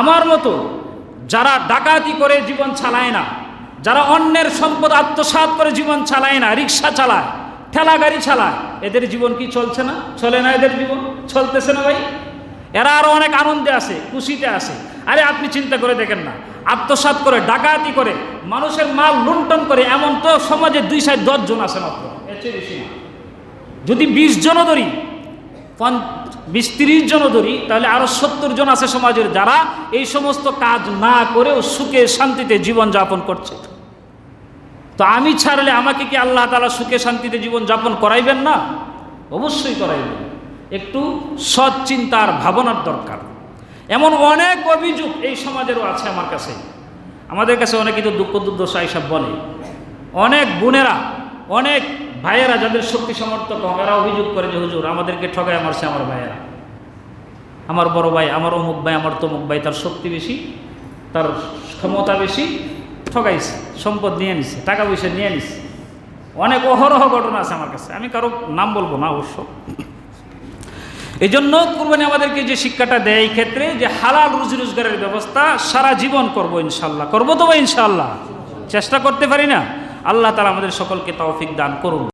আমার মতো যারা ডাকাতি করে জীবন চালায় না, যারা অন্যের সম্পদ আত্মসাৎ করে জীবন চালায় না, রিক্সা চালায়, ঠেলা গাড়ি চালায়, এদের জীবন কি চলছে না? চলে না এদের জীবন? চলতেছে না ভাই? এরা আরও অনেক আনন্দে আছে, খুশিতে আছে। আরে আপনি চিন্তা করে দেখেন না, আত্মসাৎ করে, ডাকাতি করে, মানুষের মাল লুণ্ঠন করে এমন তো সমাজে দুই সাইড দশজন আছে মাত্র, এর চেয়ে বেশি না। যদি বিশ জন ধরি বিশ তিরিশ জন ধরি, তাহলে আরও সত্তর জন আছে সমাজের যারা এই সমস্ত কাজ না করেও সুখে শান্তিতে জীবন যাপন করছে। তো আমি ছাড়লে আমাকে কি আল্লাহ তালা সুখে শান্তিতে জীবন যাপন করাইবেন না? অবশ্যই করাইবেন। একটু সৎ চিন্তার ভাবনার দরকার। এমন অনেক অভিযোগ এই সমাজেরও আছে আমার কাছে। আমাদের কাছে অনেকে তো দুঃখ দুর্দশা এইসব বলে। অনেক বোনেরা, অনেক ভাইয়েরা যাদের শক্তি সামর্থ্য কম অভিযোগ করে যে, হুজুর, আমাদেরকে ঠগায় মারছে আমার ভাইয়েরা। আমার বড় ভাই, আমার অমুক ভাই, আমার তমুক ভাই, তার শক্তি বেশি, তার ক্ষমতা বেশি, ঠগাইছে, সম্পদ নিয়ে নিছে, টাকা পয়সা নিয়ে নিছে। অনেক অহরহ ঘটনা আছে আমার কাছে। আমি কারও নাম বলব না অবশ্য। এই জন্য কুরবানি আমাদেরকে যে শিক্ষাটা দেয় এই ক্ষেত্রে যে হালাল রুজি রোজগারের ব্যবস্থা সারা জীবন করব ইনশাল্লাহ। করব তো ইনশাল্লাহ। চেষ্টা করতে পারি না। আল্লাহ তালা আমাদের সকলকে তৌফিক দান করুন।